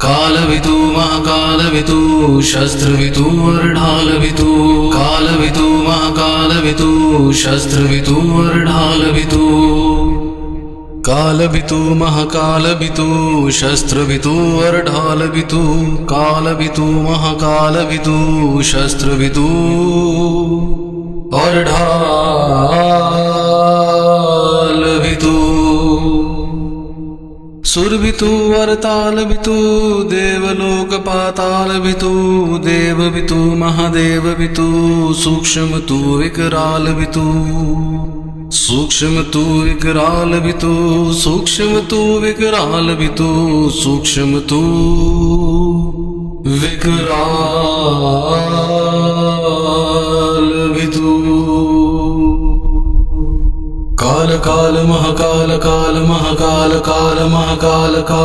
कालवितु, महाकालवितु, शस्त्रवितु अर्ढालवितु कालवितु, महाकालवितु, शस्त्रवितु अर्ढालवितु कालवितु, महाकालवितु, शस्त्रवितु अर्ढालवितु कालवितु, महाकालवितु, शस्त्रवितु। अर्ढालवितु सुरभितु वरतालभितु देवलोकपातालभितु देववितु महादेववितु सूक्ष्मतु विकरालभितु सूक्ष्मतु विकरालभितु सूक्ष्मतु विकरालभितु सूक्ष्मतु विकरालभितु काल ਕਾਲ ਕਾਲ ਮਹਾਕਾਲ ਕਾਲ ਮਹਾਕਾਲ ਕਾਲ ਮਹਾਕਾਲ ਕਾਲ।